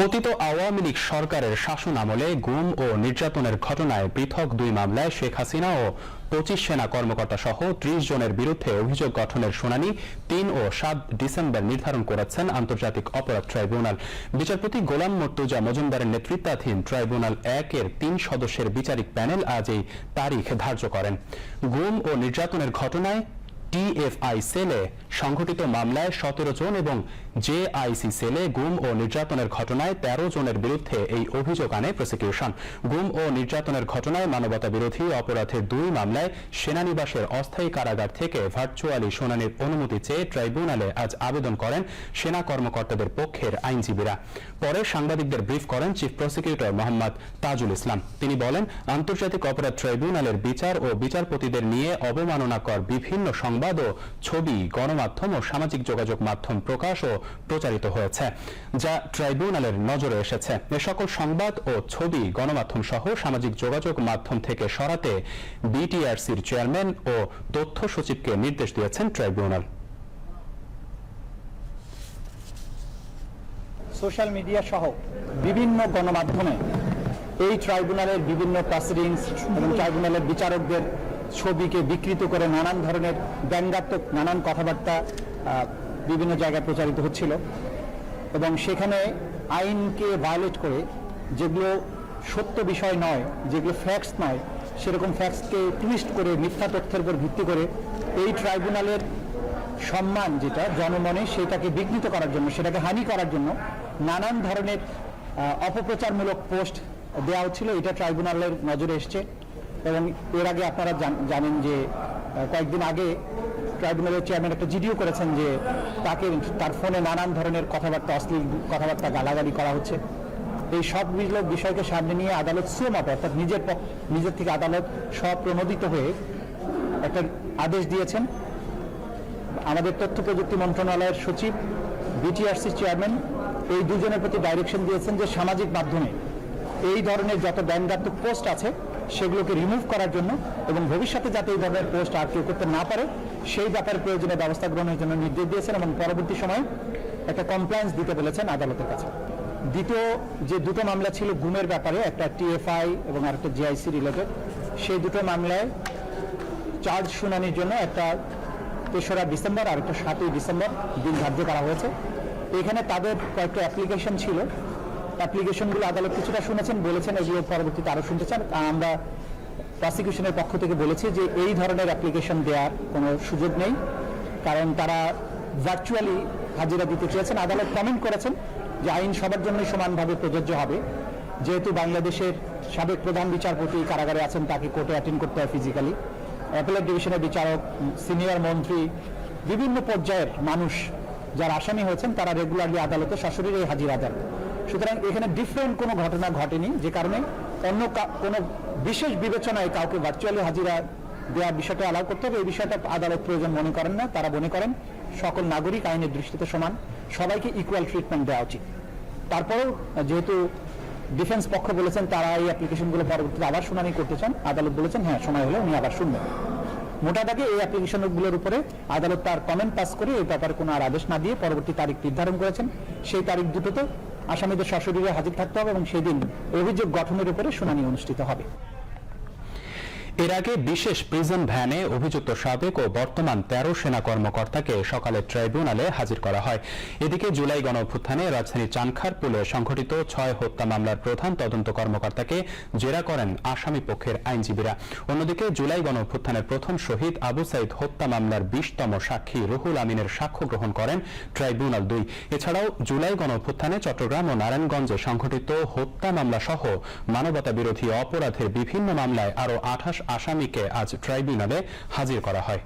পতিত আওয়ামী লীগ সরকারের শাসন আমলে গুম ও নির্যাতনের ঘটনায় পৃথক দুই মামলায় শেখ হাসিনা ও পঁচিশ সেনা কর্মকর্তা সহ ত্রিশ জনের বিরুদ্ধে অভিযোগ গঠনের শুনানি তিন ও সাত ডিসেম্বর নির্ধারণ করেছেন আন্তর্জাতিক অপরাধ ট্রাইব্যুনাল। বিচারপতি গোলাম মর্তুজা মজুমদারের নেতৃত্বাধীন ট্রাইব্যুনাল একের তিন সদস্যের বিচারিক প্যানেল আজ এই তারিখ ধার্য করেন। গুম ও নির্যাতনের ঘটনায় টিএফআই সেলে সংঘটিত মামলায় সতেরো জন এবং জেআইসি সেলে গুম ও নির্যাতনের ঘটনায় তেরো জনের বিরুদ্ধে এই অভিযোগ আনে প্রসিকিউশন গুম ও নির্যাতনের ঘটনায় মানবতা বিরোধী অপরাধের দুই মামলায় সেনানিবাসের অস্থায়ী কারাগার থেকে ভার্চুয়ালি শুনানির অনুমতি চেয়ে ট্রাইব্যুনালে আজ আবেদন করেন সেনা কর্মকর্তাদের পক্ষের আইনজীবীরা। পরে সাংবাদিকদের ব্রিফ করেন চিফ প্রসিকিউটর মোহাম্মদ তাজুল ইসলাম। তিনি বলেন, আন্তর্জাতিক অপরাধ ট্রাইব্যুনালের বিচার ও বিচারপতিদের নিয়ে অবমাননাকর বিভিন্ন সংবাদ ও ছবি, গণমাধ্যম ও সামাজিক যোগাযোগ মাধ্যম প্রকাশ ও প্রচারিত হয়েছে, যা ট্রাইব্যুনালের নজরে এসেছে। এ সকল সংবাদ ও ছবি, গণমাধ্যম সহ সামাজিক যোগাযোগ মাধ্যম থেকে সরাতে বিটিআরসির চেয়ারম্যান ও তথ্য সচিবকে নির্দেশ দিয়েছেন ট্রাইব্যুনাল। সোশ্যাল মিডিয়া সহ বিভিন্ন গণমাধ্যমে এই ট্রাইব্যুনালের বিভিন্ন প্রসিডিংস এবং ট্রাইব্যুনালের বিচারকদের ছবিকে বিকৃত করে নানান ধরনের ব্যঙ্গাত্মক নানান কথাবার্তা বিভিন্ন জায়গায় প্রচারিত হচ্ছিল। এবং সেখানে আইনকে ভায়োলেট করে যেগুলো সত্য বিষয় নয়, যেগুলো ফ্যাক্টস নয়, সেরকম ফ্যাক্টসকে টুইস্ট করে মিথ্যা তথ্যের উপর ভিত্তি করে এই ট্রাইব্যুনালের সম্মান যেটা, জনমনে সেটাকে বিঘ্নিত করার জন্য, সেটাকে হানি করার জন্য নানান ধরনের অপপ্রচারমূলক পোস্ট দেওয়া হচ্ছিল। এটা ট্রাইব্যুনালের নজরে এসছে। এবং এর আগে আপনারা জান- জানেন যে কয়েকদিন আগে ট্রাইব্যুনালের চেয়ারম্যান একটা জিডিও করেছেন যে তাকে তার ফোনে নানান ধরনের কথাবার্তা, অশ্লীল কথাবার্তা গালাগালি করা হচ্ছে। এই সবগুলো বিষয়কে সামনে নিয়ে আদালত সুমত অর্থাৎ নিজের নিজের থেকে আদালত স্বপ্রণোদিত হয়ে একটা আদেশ দিয়েছেন। আমাদের তথ্য প্রযুক্তি মন্ত্রণালয়ের সচিব বিটিআরসি চেয়ারম্যান, এই দুজনের প্রতি ডাইরেকশন দিয়েছেন যে সামাজিক মাধ্যমে এই ধরনের যত ব্যঙ্গাত্মক পোস্ট আছে সেগুলোকে রিমুভ করার জন্য এবং ভবিষ্যতে যাতে এই ধরনের পোস্ট আর কেউ করতে না পারে, সেই ব্যাপারে প্রয়োজনীয় ব্যবস্থা গ্রহণের জন্য নির্দেশ দিয়েছেন এবং পরবর্তী সময়ে একটা কমপ্লায়েন্স দিতে বলেছেন আদালতের কাছে। দ্বিতীয় যে দুটো মামলা ছিল গুমের ব্যাপারে, একটা টিএফআই এবং আরেকটা জিআইসি রিলেটেড সেই দুটো মামলায় চার্জ শুনানির জন্য একটা তেসরা ডিসেম্বর আর একটা সাতই ডিসেম্বর দিন ধার্য করা হয়েছে। এখানে তাদের কয়েকটা অ্যাপ্লিকেশন ছিল। অ্যাপ্লিকেশনগুলো আদালত কিছুটা শুনেছেন, বলেছেন, এগুলো পরবর্তীতে আরও শুনতে চান। আমরা প্রসিকিউশনের পক্ষ থেকে বলেছি যে এই ধরনের অ্যাপ্লিকেশন দেওয়ার কোনো সুযোগ নেই, কারণ তারা ভার্চুয়ালি হাজিরা দিতে চেয়েছেন। আদালত কমেন্ট করেছেন যে আইন সবার জন্যই সমানভাবে প্রযোজ্য হবে। যেহেতু বাংলাদেশের সাবেক প্রধান বিচারপতি কারাগারে আছেন, তাকে কোর্টে অ্যাটেন্ড করতে হয় ফিজিক্যালি অ্যাপেলেট ডিভিশনের বিচারক সিনিয়র মন্ত্রী, বিভিন্ন পর্যায়ের মানুষ যারা আসামি হয়েছেন, তারা রেগুলারলি আদালতে সশরীরে হাজিরা দেন। সুতরাং এখানে ডিফারেন্ট কোনো ঘটনা ঘটেনি, যে কারণে অন্য কোনো বিশেষ বিবেচনায় কাউকে ভার্চুয়ালি হাজিরা দেওয়ার বিষয়টা অ্যালাউ করতে হবে। এই বিষয়টা আদালত প্রয়োজন মনে করেন না, তারা মনে করেন সকল নাগরিক আইনের দৃষ্টিতে সমান, সবাইকে ইকুয়াল ট্রিটমেন্ট দেওয়া উচিত। তারপরেও যেহেতু ডিফেন্স পক্ষ বলেছেন, তারা এই অ্যাপ্লিকেশনগুলো পরবর্তীতে আবার শুনানি করতে চান, আদালত বলেছেন হ্যাঁ সময় হলে উনি আবার শুনবেন। মোটা দাগে এই অ্যাপ্লিকেশনগুলোর উপরে আদালত তার কমেন্ট পাস করে এই ব্যাপারে কোনো আর আদেশ না দিয়ে পরবর্তী তারিখ নির্ধারণ করেছেন। সেই তারিখ দুটোতে আসামিদের সশরীরে হাজির থাকতে হবে এবং সেদিন অভিযোগ গঠনের উপরে শুনানি অনুষ্ঠিত হবে। এর আগে বিশেষ প্রিজন ভ্যানে অভিযুক্ত সাবেক ও বর্তমান তেরো সেনা কর্মকর্তাকে সকালে ট্রাইব্যুনালে হাজির করা হয়। এদিকে জুলাই গণ অভ্যুত্থানে রাজধানী চানখারপুলে সংঘটিত ছয় হত্যা মামলার প্রধান তদন্ত কর্মকর্তাকে জেরা করেন আসামি পক্ষের আইনজীবীরা। অন্যদিকে জুলাই গণ অভ্যুত্থানের প্রথম শহীদ আবু সাইদ হত্যা মামলার বিশতম সাক্ষী রুহুল আমিনের সাক্ষ্য গ্রহণ করেন ট্রাইব্যুনাল দুই। এছাড়াও জুলাই গণ অভ্যুত্থানে চট্টগ্রাম ও নারায়ণগঞ্জে সংঘটিত হত্যা মামলা সহ মানবতা বিরোধী অপরাধের বিভিন্ন মামলায় আরও আঠাশ আসামিকে আজ ট্রাইব্যুনালে হাজির করা হয়।